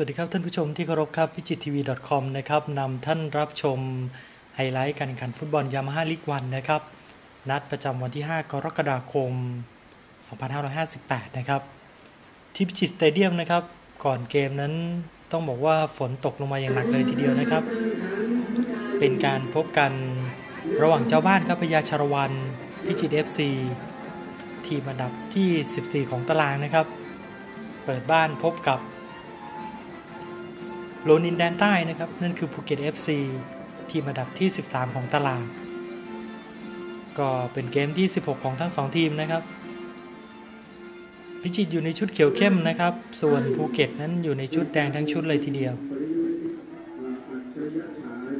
วัสดีครับท่านผู้ชมที่เคารพครับพิจิตทีวี .com นะครับนำท่านรับชมไฮไลท์การแข่งขันฟุตบอลยามาฮ่าลีกวันนะครับ นัดประจำวันที่ 5 กรกฎาคม 2558 นะครับ ที่พิจิตสเตเดียมนะครับ ก่อนเกมนั้นต้องบอกว่าฝนตกลงมาอย่างหนักเลยทีเดียวนะครับ เป็นการพบกันระหว่างเจ้าบ้านครับพยาชารวันพิจิตร FC ทีมอันดับที่ 14 ของตารางนะครับ เปิดบ้านพบกับ โลนินแดนใต้นะครับ นั่นคือภูเก็ต FC ทีมอันดับที่ 13 ของตาราง ก็เป็นเกมที่ 16 ของทั้ง 2 ทีมนะครับ พิจิตอยู่ในชุดเขียวเข้มนะครับ ส่วนภูเก็ตนั้นอยู่ในชุดแดงทั้งชุดเลยทีเดียว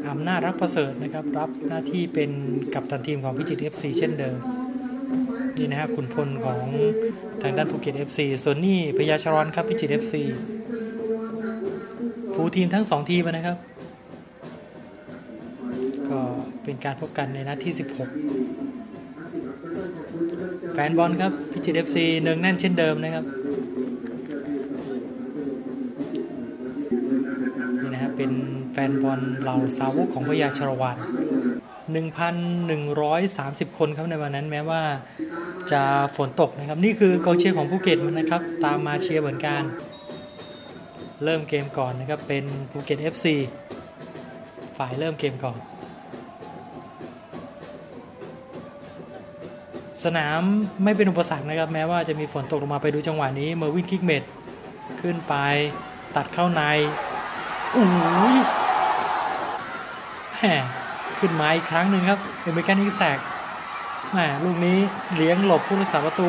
อำนาจรักประเสริฐนะครับ รับหน้าที่เป็นกัปตันทีมของพิจิต FC เช่นเดิมนี่นะฮะคุณพลของทางด้านภูเก็ต FC ส่วนนี่พยาชรอนครับพิจิต FC ฟูทีมทั้ง2ทีมนะครับ ก็เป็นการพบกันในนัดที่ 16 แฟนบอลครับพิจิตร FC เนืองแน่นเช่นเดิมนะครับนี่นะครับเป็นแฟนบอลเหล่าสาวกของพยาชรวัน1,130 คนครับในวันนั้นแม้ว่าจะฝนตกนะครับ นี่คือกองเชียร์ของภูเก็ตมันนะครับ ตามมาเชียร์เหมือนกัน เริ่มเกมก่อนนะครับ เป็นภูเก็ต FC ฝ่ายเริ่มเกมก่อน สนามไม่เป็นอุปสรรคนะครับ แม้ว่าจะมีฝนตกลงมาไปดูจังหวะนี้เมอร์วินคิกเมดขึ้นไปตัดเข้าในโอ้ยแหมขึ้นมาอีกครั้งหนึ่งครับเอเมริกันอีกแซกแหมลูกนี้เลี้ยงหลบผู้รักษาประตู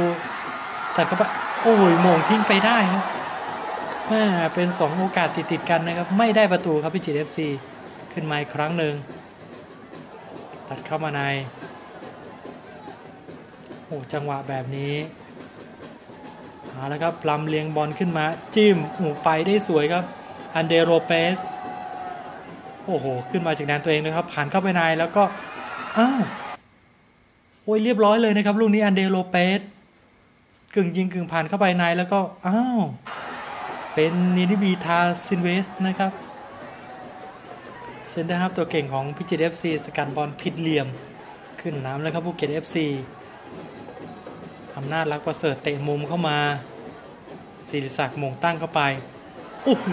ตัดเข้าไปโอ้ยมงทิ้งไปได้ครับ มเป็น 2 โอกาสติดติดกันนะครับ ไม่ได้ประตูครับพิจิตรเอฟซีขึ้นมาอีกครั้งหนึ่งตัดเข้ามาในโอ้จังหวะแบบนี้เอาละครับลำเลียงบอลขึ้นมา จิ้มโอ้ไปได้สวยครับ อันเดโรเปสโอ้โห ขึ้นมาจากแดนตัวเองนะครับ ผ่านเข้าไปในแล้วก็อ้าวโอ้ยเรียบร้อยเลยนะครับลูกนี้อันเดโรเปสกึ่งยิงกึ่งผ่านเข้าไปในแล้วก็อ้าว เป็นนินิบีทาซินเวสนะครับเซนเตอร์ฮับตัวเก่งของพิจิตรเอฟซีสกัดบอลผิดเหลี่ยม ขึ้นน้ำแล้วครับภูเก็ตเอฟซีอำนาจรักประเสริฐเตะมุมเข้ามาศิริศักดิ์มงตั้งเข้าไป โอ้โห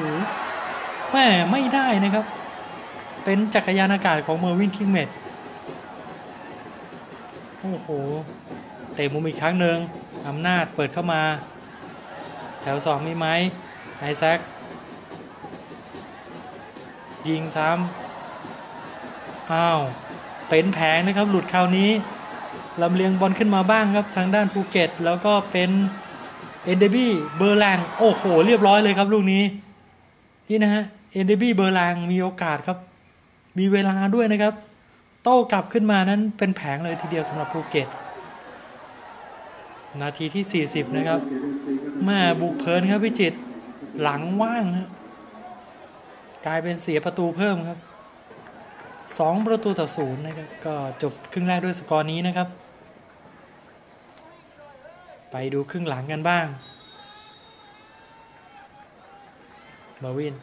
แม่ไม่ได้นะครับ เป็นจักรยานอากาศของเมอร์วินคิงเมดโอ้โห เตะมุมอีกครั้งหนึ่งอำนาจเปิดเข้ามา แถวสองมีไหม ไอแซคยิงซ้ำอ้าว เป็นแผงนะครับ หลุดคราวนี้ลำเลียงบอลขึ้นมาบ้างครับทางด้านภูเก็ต แล้วก็เป็นเอนเดบี้เบอร์แลงโอ้โห เรียบร้อยเลยครับลูกนี้ นี่นะฮะเอนเดบี้เบอร์แลงมีโอกาสครับ มีเวลาด้วยนะครับ โต้กลับขึ้นมานั้นเป็นแผงเลยทีเดียวสำหรับภูเก็ต นาทีที่ 40 นะครับแม่บุกเพลินครับพิจิตร หลังว่างครับกลายเป็นเสียประตูเพิ่มครับ2ประตูต่อศูนย์นะครับ ก็จบครึ่งแรกด้วยสกอร์นี้นะครับ ไปดูครึ่งหลังกันบ้างเมอร์วิน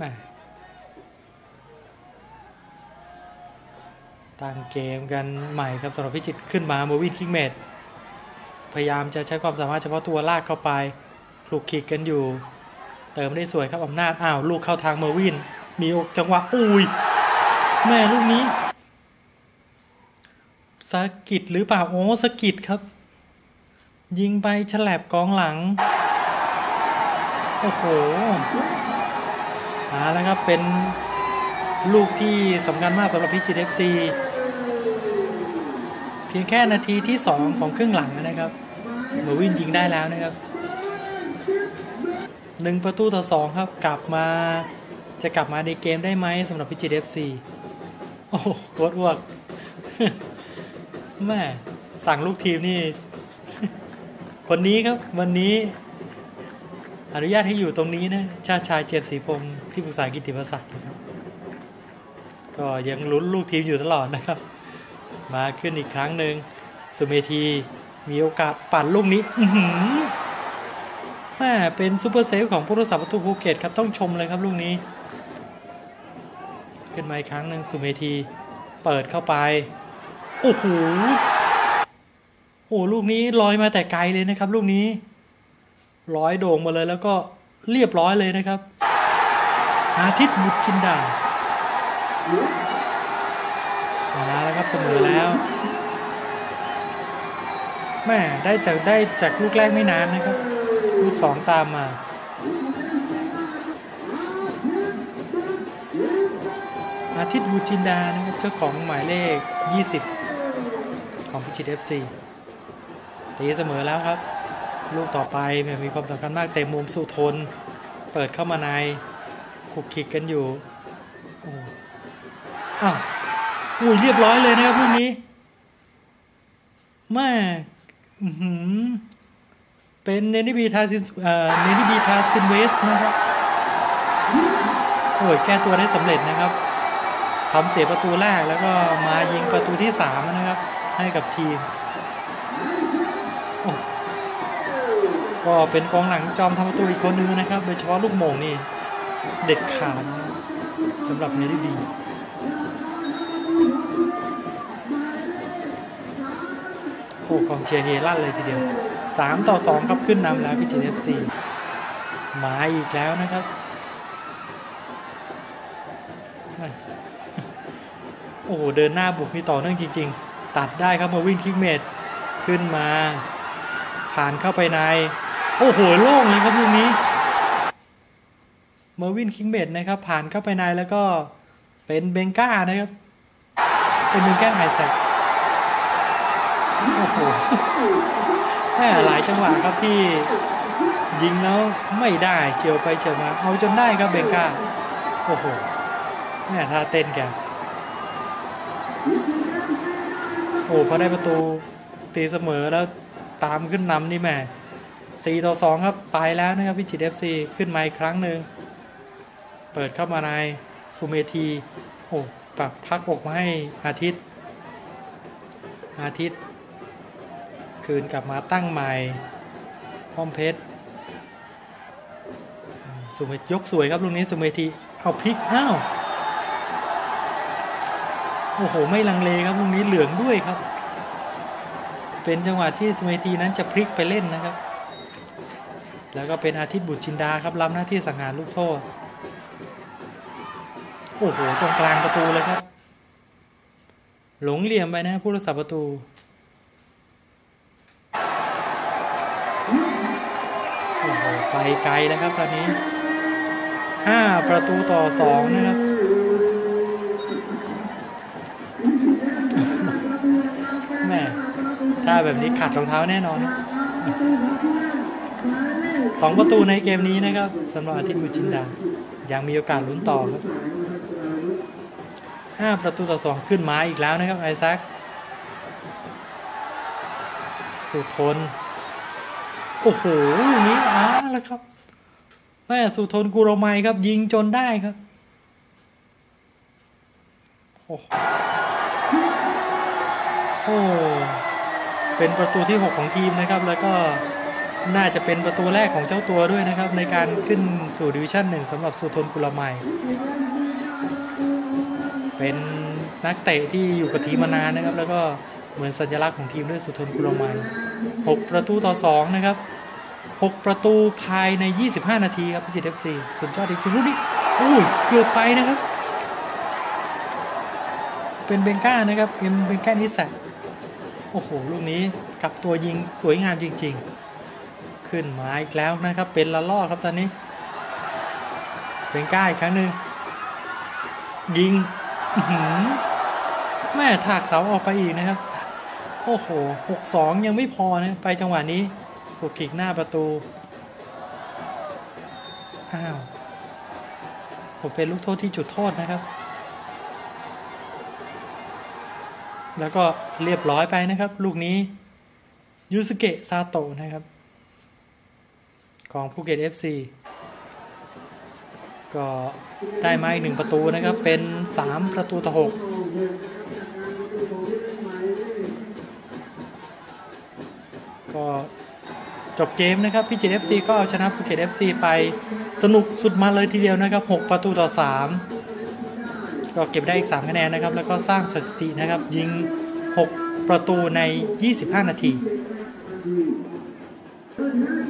ม่ตั้งเกมกันใหม่ครับสำหรับพิจิตขึ้นมาเมอร์วินคิงเมด พยายามจะใช้ความสามารถเฉพาะตัวลากเข้าไปคลุกคลิกกันอยู่ เติมได้สวยครับอำนาจอ้าวลูกเข้าทางเมอร์วิน มีจังหวะอุ้ยแม่ลูกนี้สะกิดหรือเปล่าโอ้สะกิดครับ ยิงไปฉลับกองหลัง โอ้โหมาแล้วครับเป็นลูกที่สำคัญมากสำหรับพิจิตรเอฟซีเพียงแค่นาทีที่ 2 ของครึ่งหลังนะครับ มอร์วินยิงได้แล้วนะครับหนึ่งประตูต่อสองครับ กลับมาจะกลับมาในเกมได้ไหมสำหรับพิจิตรเอฟซีโอ้โหโคตรอวกแม่สั่งลูกทีมนี่ คนนี้ครับ วันนี้ อนุญาตให้อยู่ตรงนี้นะ ชาติชายเจียมศรีพงศ์ที่ปรึกษากิติมศักดิ์นะครับ ก็ยังลุ้นลูกทีมอยู่ตลอดนะครับ มาขึ้นอีกครั้งหนึ่งสุเมธี มีโอกาสปั่นลูกนี้อื้อหือแม่เป็นซูเปอร์เซฟของผู้รักษาประตูภูเก็ตครับต้องชมเลยครับลูกนี้ ขึ้นมาอีกครั้งหนึ่งสุเมธีเปิดเข้าไป โอ้โหโอ้ลูกนี้ลอยมาแต่ไกลเลยนะครับ ลูกนี้ลอยโด่งมาเลยแล้วก็เรียบร้อยเลยนะครับ อาทิตย์บุตรจินดามาแล้วครับเสมอแล้ว แม่ได้จากได้จากลูกแรกไม่นานนะครับ ลูกสองตามมา อาทิตย์บูจินดานะครับเจ้าของหมายเลข 20 ของพิจิตร FC ตีเสมอแล้วครับ ลูกต่อไปมีความสำคัญมากเตะมุมสุทน เปิดเข้ามาในขุกขิกกันอยู่อ้าวอุ้ยเรียบร้อยเลยนะครับลูกนี้แม่ เป็นเนนิบีทาซินเอ่อเนนิบีทาซินเวสนะครับโอ้ยแก้ตัวได้สำเร็จนะครับทำเสียประตูแรกแล้วก็มายิงประตูที่ 3 นะครับ ให้กับทีม ก็เป็นกองหลังจอมทำประตูอีกคนนึงนะครับ โดยเฉพาะลูกโมงนี่ เด็ดขาดสำหรับเนนิบี กองเชียร์เฮลั่นเลยทีเดียว 3 ต่อ 2 ครับขึ้นนำแล้วพิจิตร FC มาอีกแล้วนะครับโอ้โหเดินหน้าบุกนี่ต่อเนื่องจริง ๆ ตัดได้ครับมาวิ่งคิกเมดขึ้นมา ผ่านเข้าไปใน โอ้โหโล่งเลยครับลูกนี้มาวินคิงเมดนะครับผ่านเข้าไปในแล้วก็เป็นเบงก้านะครับเป็นเบงก้าไฮแซก โอ้โหแม่หลายจังหวะครับที่ยิงแล้วไม่ได้เฉียวไปเฉียวมาเอาจนได้ครับเบงก้าโอ้โหแม่ท่าเต้นแกโอ้พอได้ประตูตีเสมอแล้วตามขึ้นนำนี่แม่4ต่อ2ครับไปแล้วนะครับพิจิตร FC ขึ้นมาอีกครั้งหนึ่งเปิดเข้ามาในสุเมธีโอ้ปรับพักอกมาให้อาทิตย์ อาทิตย์ คืนกลับมาตั้งใหม่ป้อมเพชรสุเมธยกสวยครับลูกนี้สุเมธีเอาพลิกอ้าวโอ้โหไม่ลังเลครับลูกนี้เหลืองด้วยครับ เป็นจังหวะที่สุเมธีนั้นจะพลิกไปเล่นนะครับ แล้วก็เป็นอาทิตย์บุตรจินดาครับรับหน้าที่สังหารลูกโทษโอ้โหตรงกลางประตูเลยครับ หลงเหลี่ยมไปนะผู้รักษาประตู ไกลแล้วครับตอนนี้ 5 ประตูต่อ 2 นะครับ แม่ถ้าแบบนี้ขัดรองเท้าแน่นอนสองประตูในเกมนี้นะครับสำหรับอาทิตย์บุจินดา ยังมีโอกาสลุ้นต่อครับห้าประตูต่อสองขึ้นมาอีกแล้วนะครับไอแซคสุทน โอ้โหลูกนี้อ้าแล้วครับแม่สุทนกุรไมยครับ ยิงจนได้ครับโอ้โหเป็นประตูที่ 6 ของทีมนะครับ แล้วก็น่าจะเป็นประตูแรกของเจ้าตัวด้วยนะครับ ในการขึ้นสู่ดิวิชั่นหนึ่งสำหรับสุทนกุลไมยเป็นนักเตะที่อยู่กับทีมมานานนะครับ แล้วก็เหมือนสัญลักษณ์ของทีมด้วยสุทนกุลไมย6ประตูต่อ 2 นะครับ 6 ประตูภายใน 25 นาทีครับพิจิตร FC สุดยอดอีกทีลูกนี้อุ้ยเกือบไปนะครับ เป็นเบงก้านะครับเอ็มเบงก้านิสัโอ้โห ลูกนี้กลับตัวยิงสวยงามจริง ๆ ขึ้นมาอีกแล้วนะครับ เป็นละล่อครับตอนนี้เป็นก้าอีกครั้งหนึ่งยิงแม่ถากเสาออกไปอีกนะครับ โอ้โหหกสองยังไม่พอนะ ไปจังหวะนี้ ถูกกิกหน้าประตู อ้าวผมเป็นลูกโทษที่จุดโทษนะครับ แล้วก็เรียบร้อยไปนะครับ ลูกนี้ยูสเกะซาโตะนะครับ ของภูเก็ต FC ก็ได้มาอีกหนึ่งประตูนะครับ เป็น 3 ประตูต่อ6ก็ จบเกมนะครับพิจิตร FC ก็เอาชนะภูเก็ตฟีไปสนุกสุดมาเลยทีเดียวนะครับ 6 ประตูต่อ 3 ก็เก็บได้อีก 3 คะแนนนะครับ แล้วก็สร้างสถิตินะครับ ยิง 6 ประตูใน 25 นาที Good night.